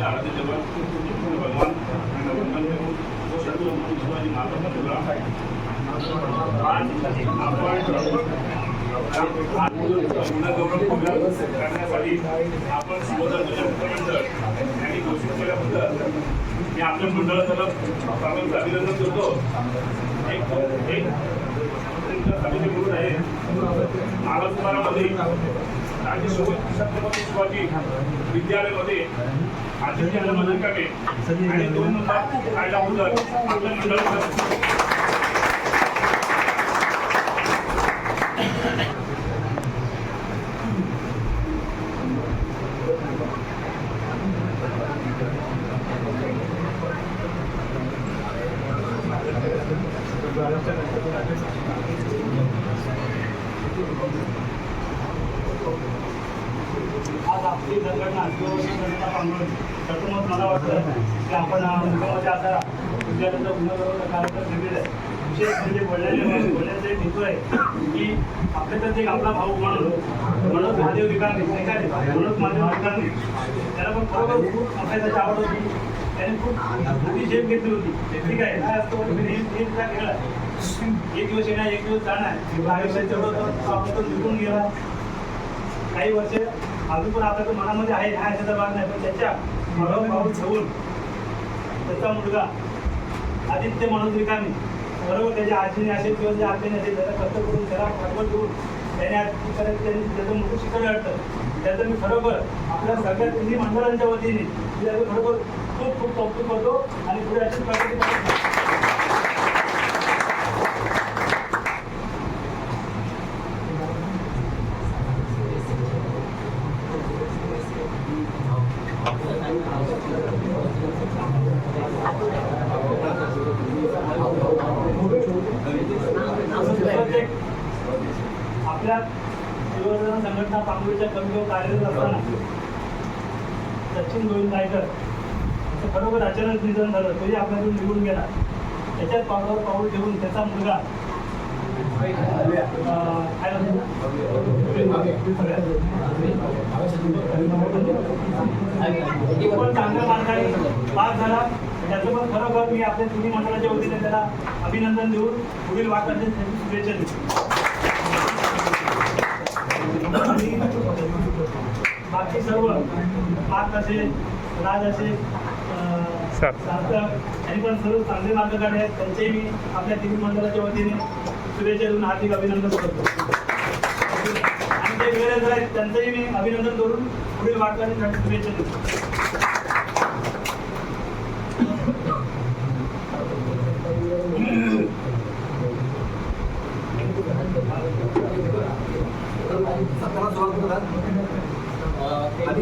आराध्य जवान भगवान छत्रपती शिवाजी महाराजांचा करण्यासाठी आपण सुबोधन मुख्यमंत्री यांनी घोषित केल्याबद्दल मी आपल्या मंडळाचं सर्वांचं अभिनंदन करतो एक एक समिती म्हणून आहे नागपूरामध्ये राज्य छत्रपती शिवाजी विद्यालयामध्ये आदित्य मंदिर आणि दोन नंबर कायदा आपली संघटना किंवा संघटना पांघरून त्यातून मग मला वाटतं की आपण मुख्यमंत्री आता विद्यार्थ्यांचा गुन्हा कार्यक्रम ठेवलेला आहे. विशेष म्हणजे बोलण्याचे एक आहे की आपला भाऊ म्हणून म्हणून महादेव विकांनी नाही म्हणून महादेव त्याला पण खरोखर खूप अभ्यासाची आवड होती. त्याने खूप मोठी घेतली होती. ठीक आहे काय असतं म्हणजे एक दिवस येणार एक दिवस जाणार. आयुष्यात तेवढं आपण निघून गेला. काही वर्ष अजून पण आपल्या तर मनामध्ये आहे हा याचा भाग नाही पण त्याच्या मागं पाऊल ठेवून त्याचा मुलगा आदित्य म्हणून रिकामी बरोबर त्याच्या आजीने असेल किंवा त्याच्या आजीने असेल त्याला कष्ट करून त्याला भागवत ठेवून त्याने आज त्यांनी त्याचं मोठं शिकवलं वाटतं. त्याचं मी खरोखर आपल्या सगळ्या तिन्ही मंडळांच्या वतीने मी त्याचं खरोखर खूप खूप कौतुक करतो आणि पुढे अशीच प्रगती आपल्या शिवसेना संघटना पांगुळीच्या कमिटीवर कार्यरत असताना सचिन गोविंद रायकर खरोखर अचानक निधन झालं तरी आपल्याकडून निघून गेला. त्याच्याच पावलावर पाऊल ठेवून त्याचा मुलगा? पण चांगल्या मार्गाने पास झाला. त्याचं पण खरोखर मी आपल्या तिन्ही मंडळाच्या वतीने त्याला अभिनंदन देऊन पुढील वाटचालीस शुभेच्छा देतो आणि बाकी सर्व मार्क असेल राज असेल. सार्थक. यांनी पण सर्व चांगले मार्ग काढले आहेत. त्यांचेही मी आपल्या तिन्ही मंडळाच्या वतीने शुभेच्छा देऊन हार्दिक अभिनंदन करतो. आणि जे गैरहजर आहेत त्यांचंही मी अभिनंदन करून पुढील वाटचालीसाठी शुभेच्छा देतो.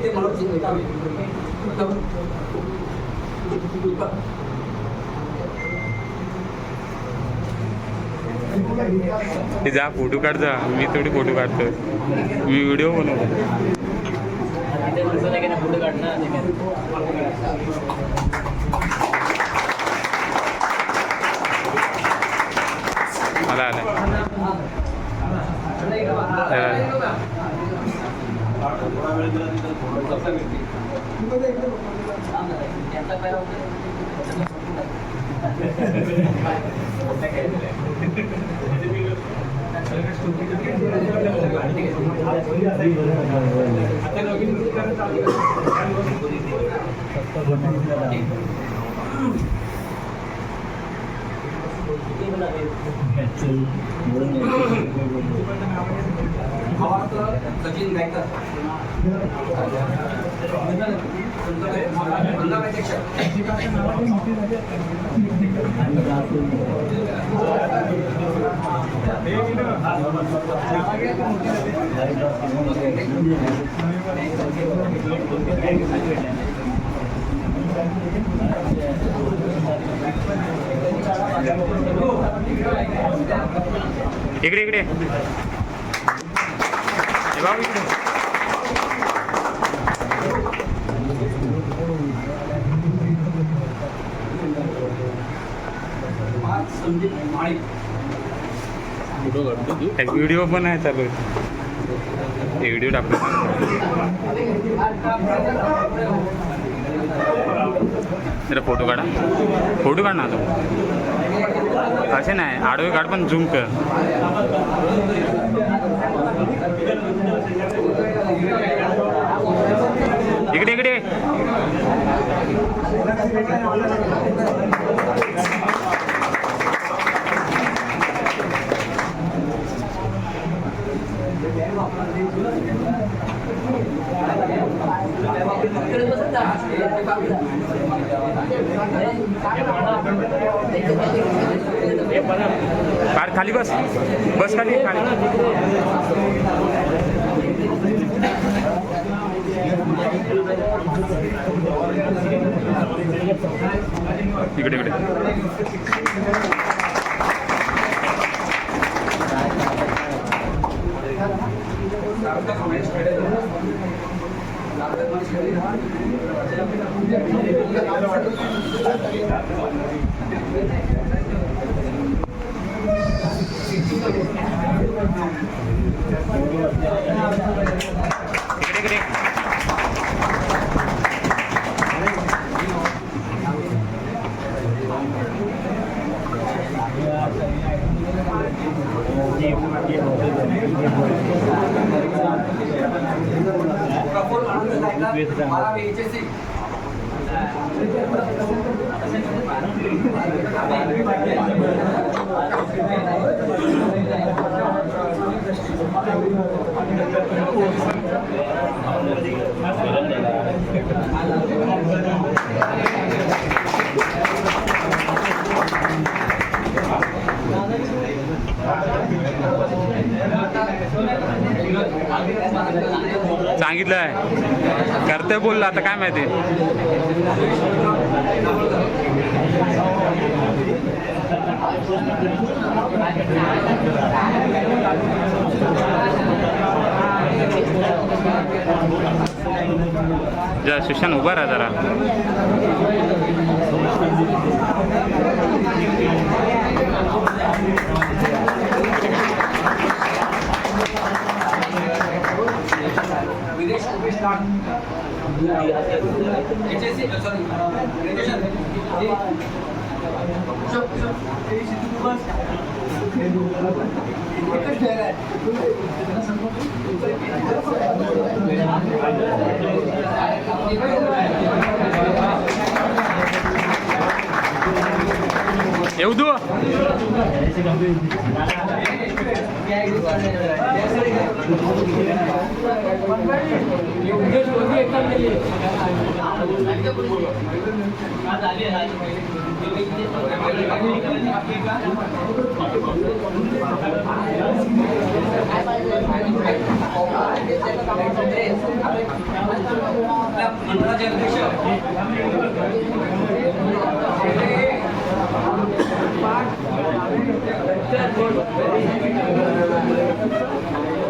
उत्तम हे जा फोटो काढ जा. मी थोडी फोटो काढतो मी व्हिडिओ बनवतो. आला. आला. भावार्थ सचिन गायकर बाबू इकडे गायकर इकडे इकडे. व्हिडिओ पण आहे चालू व्हिडिओ टाकतो जरा फोटो काढा फोटो काढ. ना तू? असे नाही. आडवे काढ पण झूम कर. इकडे इकडे कार खाली बस. बस खाली खाली. इकडे इकडे. इकडे इकडे प्रफुल्ल आनंद गायकर मला HSC. सांगितलं आहे. करते बोललं आता काय माहिती? जरा सुशांत उभा राहा जरा. Eu dou. Graduation. पुषप, पुषप. एकच player आहे. येऊ तू आपल्या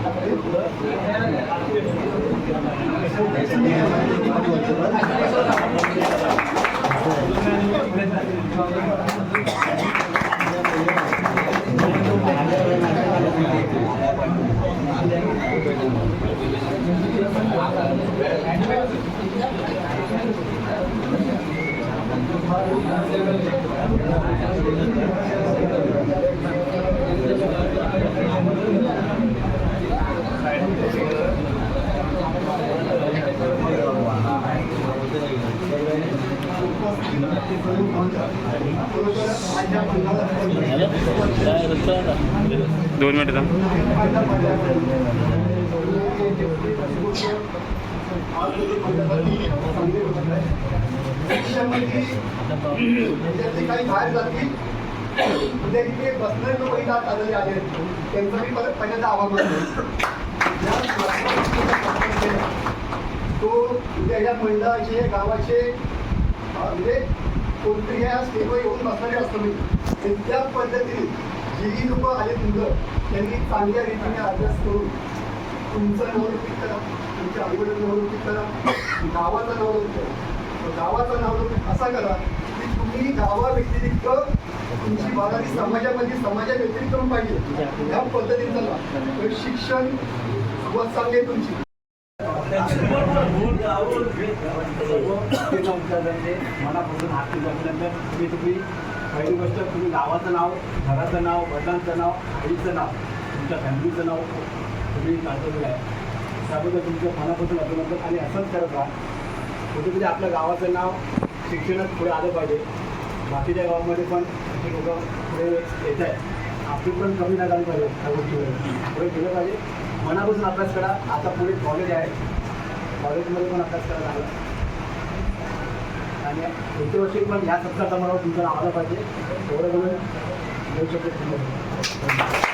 सत्कार होत आहे श्रोते भाऊ आहे. आपल्या मंडळाचे अध्यक्ष आलाय ना अण्णा गांधी शंकर गायकर यांचा अध्यक्ष दोन मिनिटं थांब जे काही बाहेर जातील उद्या इथे बसणारे लोक इथं आज आलेले आहेत त्यांचं मी परत पहिल्यांदा आवाहन करतो ज्या तो उद्या या मंडळाचे गावाचे अं, म्हणजे कोणतरी या स्टेजवर येऊन बसणारे असतो मी त्या पद्धतीने जी लोक आले मुलं. त्यांनी चांगल्या रीतीने अभ्यास करून तुमचं नवरोपित करा तुमच्या आईवडील नवरोपित करा गावाचा नवरोपित करा. गावाचा नवरोपित असा करा की तुम्ही गावाव्यतिरिक्त तुमची बारावी समाजामध्ये समाजा व्यतिरिक्त पण पाहिजे. या पद्धतीने शिक्षण सुरुवात चांगली आहे तुमची. मनापासून हात दिल्यानंतर तुम्ही पहिली गोष्ट तुम्ही गावाचं नाव घराचं नाव वडिलांचं नाव आईचं नाव तुमच्या फॅमिलीचं नाव तुम्ही गाजवलेलं आहे. त्याबद्दल तुमच्या मनापासून अभिनंदन आणि असंच करत राहा. कुठेतरी आपल्या गावाचं नाव शिक्षणात पुढे आलं पाहिजे. बाकीच्या गावामध्ये पण असे लोक पुढे येत आहेत. आपली पण कमी नाही झाली पाहिजे त्या गोष्टीवर. पुढे गेलं पाहिजे. मनापासून अभ्यास करा. आता पुढे कॉलेज आहे. कॉलेजमध्ये पण अभ्यास करायला लागला. आणि पुढच्या वर्षी पण या सत्कार समारोहात तुमचं नाव पाहिजे. एवढं म्हणून देऊ शकतो.